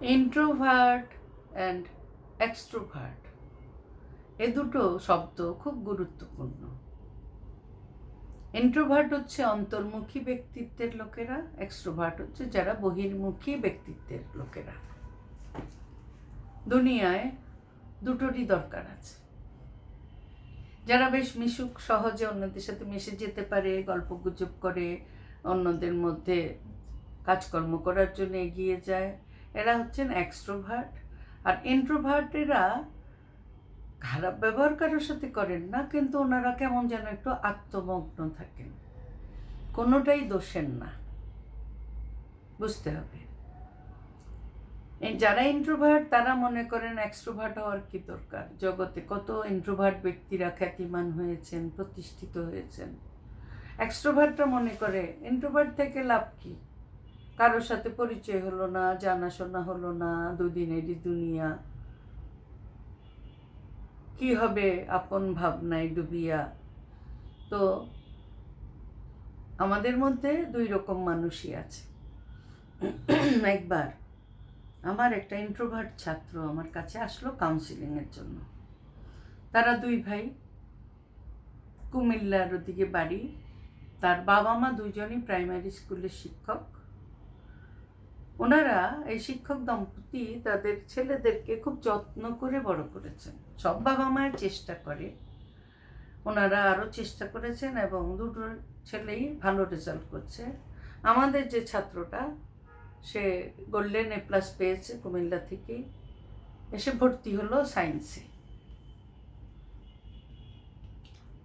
Introvert and extrovert এ দুটো শব্দ খুব গুরুত্বপূর্ণ। ইন্ট্রোভার্ট হচ্ছে অন্তর্মুখী ব্যক্তিত্বের লোকেরা এক্সট্রোভার্ট হচ্ছে যারা বহির্মুখী ব্যক্তিত্বের লোকেরা। দুনিয়ায় দুটোরই দরকার আছে। যারা বেশ মিশুক, সহজে অন্যদের সাথে মিশে যেতে পারে, গল্প গুজব করে, অন্যদের মধ্যে কাজকর্ম করার জন্য এগিয়ে যায় এরা হচ্ছেন এক্সট্রোভার্ট আর ইন্ট্রোভার্টেরা খারাপ ব্যবহার কারোর সাথে করেন না, কিন্তু ওনারা কেমন যেন একটু আত্মমগ্ন থাকেন। কোনোটাই দোষের না। বুঝতে হবে। যারা ইন্ট্রোভার্ট তারা মনে করেন এক্সট্রোভার্ট হওয়ার কি দরকার? জগতে কত ইন্ট্রোভার্ট ব্যক্তিরা খ্যাতিমান হয়েছেন, প্রতিষ্ঠিত হয়েছেন। এক্সট্রোভার্টরা মনে করে ইন্ট্রোভার্ট থেকে লাভ কি? কারোর সাথে পরিচয় হলো না, জানাশোনা হলো না দুদিনেরই দুনিয়া। কি হবে আপন ভাবনায় ডুবিয়া? তো আমাদের মধ্যে দুই রকম মানুষই আছে। একবার আমার একটা ইন্ট্রোভার্ট ছাত্র আমার কাছে আসলো কাউন্সিলিংয়ের জন্য। তারা দুই ভাই কুমিল্লার ওদিকে বাড়ি। তার বাবা মা দুইজনই প্রাইমারি স্কুলের শিক্ষক। ওনারা এই শিক্ষক দম্পতি তাদের ছেলেদেরকে খুব যত্ন করে বড় করেছেন। সব বাবা মায়ের চেষ্টা করে। ওনারা আরও চেষ্টা করেছেন এবং দুটো ছেলেই ভালো রেজাল্ট করছে। আমাদের যে ছাত্রটা, সে গোল্ডেন এ প্লাস পেয়েছে কুমিল্লা থেকে। এসে ভর্তি হলো সায়েন্সে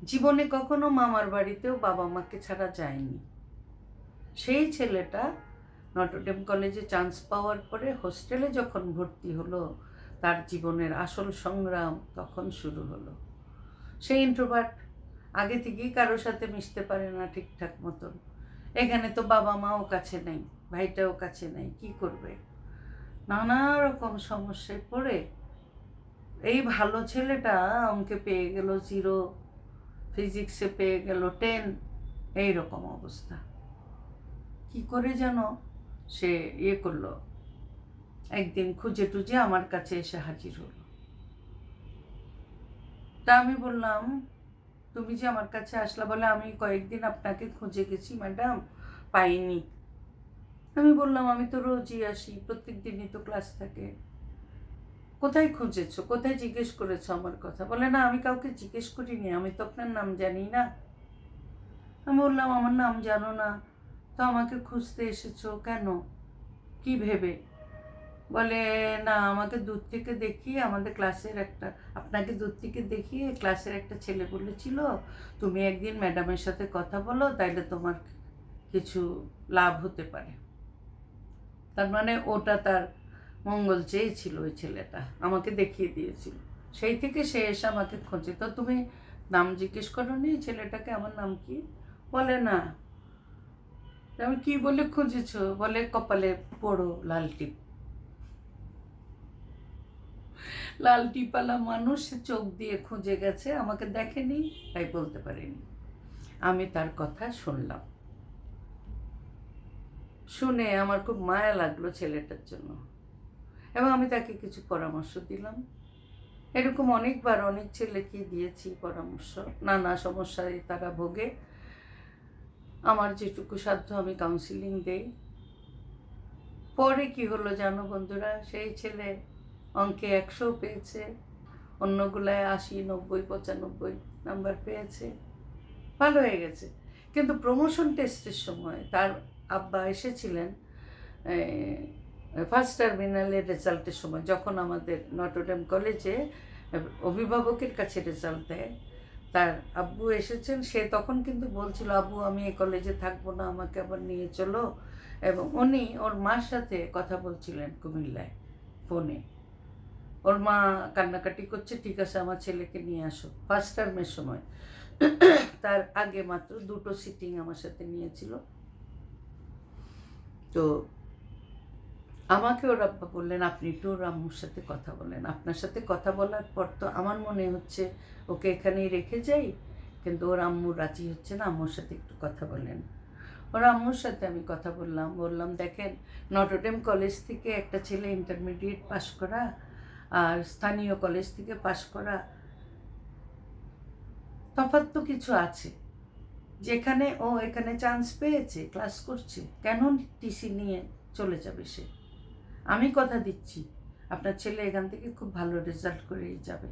জীবনে কখনো মামার বাড়িতেও বাবা মাকে ছাড়া যায়নি। সেই ছেলেটা নটরডেম কলেজে চান্স পাওয়ার পরে হোস্টেলে যখন ভর্তি হলো, তার জীবনের আসল সংগ্রাম তখন শুরু হলো। সেই ইন্ট্রোভার্ট আগে থেকেই কারোর সাথে মিশতে পারে না ঠিকঠাক মতন। এখানে তো বাবা মাও কাছে নেই, ভাইটাও কাছে নেই, কি করবে? নানা রকম সমস্যায় পড়ে এই ভালো ছেলেটা অঙ্কে পেয়ে গেল জিরো ফিজিক্সে পেয়ে গেল টেন এই রকম অবস্থা। কি করে যেন সে ইয়ে করল। একদিন খুঁজে টুজে আমার কাছে এসে হাজির হলো। তা আমি বললাম, তুমি যে আমার কাছে আসলা বলে আমি কয়েকদিন আপনাকে খুঁজে গেছি, ম্যাডাম, পাইনি। আমি বললাম, আমি তো রোজই আসি, প্রত্যেক দিনই তো ক্লাস থাকে। কোথায় খুঁজেছো? কোথায় জিজ্ঞেস করেছ আমার কথা? বলে, না, আমি কাউকে জিজ্ঞেস করিনি, আমি তো আপনার নাম জানি না। আমি বললাম, আমার নাম জানো না তো আমাকে খুঁজতে এসেছ কেন? কি ভেবে? বলে, না, আমাকে দূর থেকে দেখিয়ে আমাদের ক্লাসের একটা, আপনাকে দূর থেকে দেখিয়ে ক্লাসের একটা ছেলে বলেছিল, তুমি একদিন ম্যাডামের সাথে কথা বলো, তাইলে তোমার কিছু লাভ হতে পারে। তার মানে ওটা তার মঙ্গল চেয়েছিল ওই ছেলেটা, আমাকে দেখিয়ে দিয়েছিল। সেই থেকে সে এসে আমাকে খোঁজে। তো তুমি নাম জিজ্ঞেস করো নি ছেলেটাকে? আমার নাম কি? বলে, না আমি কি বলে খুঁজেছ? বলে কপালে পড়ো লাল টিপ। লাল টিপালা মানুষ চোখ দিয়ে খুঁজে গেছে, আমাকে দেখেনি, তাই বলতে পারেনি। আমি তার কথা শুনলাম। শুনে আমার খুব মায়া লাগল ছেলেটার জন্য। এবং আমি তাকে কিছু পরামর্শ দিলাম। এরকম অনেকবার অনেক ছেলেকে দিয়েছি পরামর্শ। নানা সমস্যায় তারা ভোগে। আমার যেটুকু সাধ্য আমি কাউন্সিলিং দেই। পরে কি হলো জানো বন্ধুরা? সেই ছেলে অঙ্কে একশো পেয়েছে, অন্যগুলায় আশি, নব্বই, পঁচানব্বই নাম্বার পেয়েছে। ভালো হয়ে গেছে। কিন্তু প্রমোশন টেস্টের সময় তার আব্বা এসেছিলেন ফার্স্ট টার্মিনালের রেজাল্টের সময়, যখন আমাদের নটরডেম কলেজে অভিভাবকের কাছে রেজাল্ট দেয়। তার আব্বু এসেছেন, সে তখন কিন্তু বলছিল, আব্বু, আমি এই কলেজে থাকব না, আমাকে আবার নিয়ে চলো। এবং উনি ওর মার সাথে কথা বলছিলেন কুমিল্লায়, ফোনে। ওর মা কান্নাকাটি করছে, ঠিক আছে, আমার ছেলেকে নিয়ে আসো। ফার্স্ট টার্মের সময়। তার আগে মাত্র দুটো সিটিং আমার সাথে নিয়েছিল। তো আমাকে ওর আব্বা বললেন, আপনি একটু ওর আম্মুর সাথে কথা বলেন। আপনার সাথে কথা বলার পর তো আমার মনে হচ্ছে ওকে এখানেই রেখে যাই, কিন্তু ওর আম্মু রাজি হচ্ছে না, আম্মুর সাথে একটু কথা বলেন। ওর আম্মুর সাথে আমি কথা বললাম বললাম, দেখেন নটরডেম কলেজ থেকে একটা ছেলে ইন্টারমিডিয়েট পাশ করা আর স্থানীয় কলেজ থেকে পাশ করা, তফাৎ তো কিছু আছে। যেখানে ও এখানে চান্স পেয়েছে ক্লাস করছে, কেন টিসি নিয়ে চলে যাবে সে? আমি কথা দিচ্ছি। আপনার ছেলে এখান থেকে খুব ভালো রেজাল্ট করেই যাবে।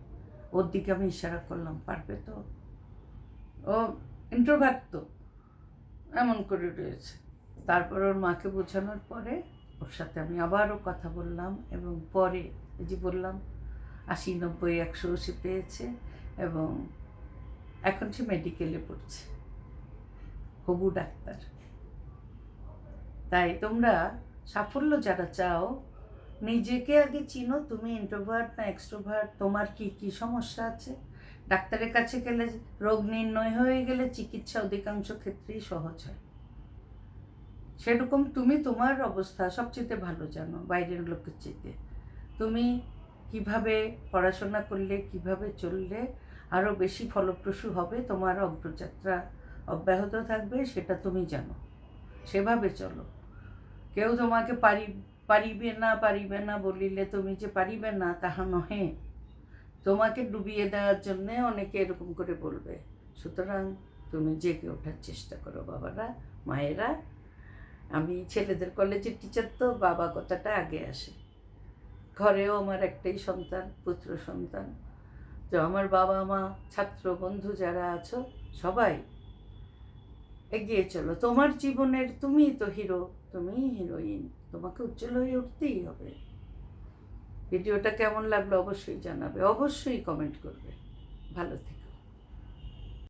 ওর দিকে আমি ইশারা করলাম, পারবে তো? ও ইন্ট্রোভার্ট তো, এমন করে রয়েছে। তারপর ওর মাকে বোঝানোর পরে ওর সাথে আমি আবারও কথা বললাম এবং পরে যে বললাম, আশি, নব্বই, একশো সে পেয়েছে এবং এখন সে মেডিকেলে পড়ছে। হবু ডাক্তার। তাই তোমরা সাফল্য যারা চাও। নিজেকে আগে চিনো, তুমি ইন্ট্রোভার্ট না এক্সট্রোভার্ট তোমার কি কি সমস্যা আছে? ডাক্তারের কাছে গেলে রোগ নির্ণয় হয়ে গেলে চিকিৎসা অধিকাংশ ক্ষেত্রেই সহজ হয়। সেরকম তুমি তোমার অবস্থা সবচেয়ে ভালো জানো, বাইরের লোকের চেয়ে তুমি কীভাবে পড়াশোনা করলে, কীভাবে চললে আরও বেশি ফলপ্রসূ হবে, তোমার অগ্রযাত্রা অব্যাহত থাকবে, সেটা তুমি জানো। সেভাবে চলো। কেউ তোমাকে পারি, পারিবে না পারিবে না বলিলে তুমি যে পারিবে না, তাহা নহে। তোমাকে ডুবিয়ে দেওয়ার জন্যে অনেকে এরকম করে বলবে, সুতরাং তুমি জেগে ওঠার চেষ্টা করো বাবারা, মায়েরা। আমি ছেলেদের কলেজের টিচার তো, বাবা কথাটা আগে আসে। ঘরেও আমার একটাই সন্তান, পুত্র সন্তান। তো আমার বাবা মা ছাত্র, বন্ধু যারা আছো, সবাই এগিয়ে চলো। তোমার জীবনের তুমিই তো হিরো তুমিই হিরোইন তোমাকে উজ্জ্বল হয়ে উঠতেই হবে। ভিডিওটা কেমন লাগল অবশ্যই জানাবে। অবশ্যই কমেন্ট করবে। ভালো থেকে।